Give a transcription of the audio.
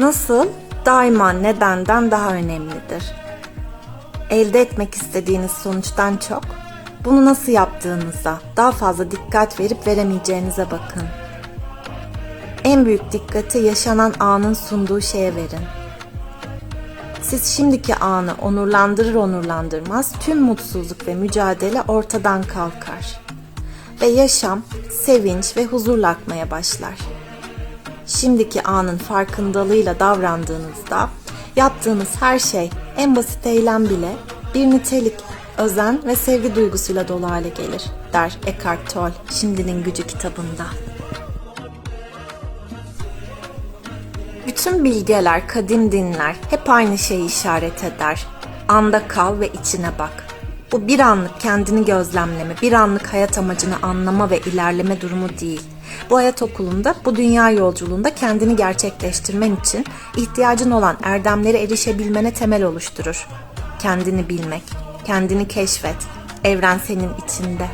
Nasıl? Daima nedenden daha önemlidir. Elde etmek istediğiniz sonuçtan çok, bunu nasıl yaptığınıza daha fazla dikkat verip veremeyeceğinize bakın. En büyük dikkati yaşanan anın sunduğu şeye verin. Siz şimdiki anı onurlandırır onurlandırmaz tüm mutsuzluk ve mücadele ortadan kalkar. Ve yaşam sevinç ve huzurla akmaya başlar. Şimdiki anın farkındalığıyla davrandığınızda yaptığınız her şey en basit eylem bile bir nitelik, özen ve sevgi duygusuyla dolu hale gelir der Eckhart Tolle Şimdinin Gücü kitabında. Bütün bilgeler, kadim dinler hep aynı şeyi işaret eder. Anda kal ve içine bak. Bu bir anlık kendini gözlemleme, bir anlık hayat amacını anlama ve ilerleme durumu değil. Bu hayat okulunda, bu dünya yolculuğunda kendini gerçekleştirmen için ihtiyacın olan erdemlere erişebilmene temel oluşturur. Kendini bilmek, kendini keşfet, evren senin içinde.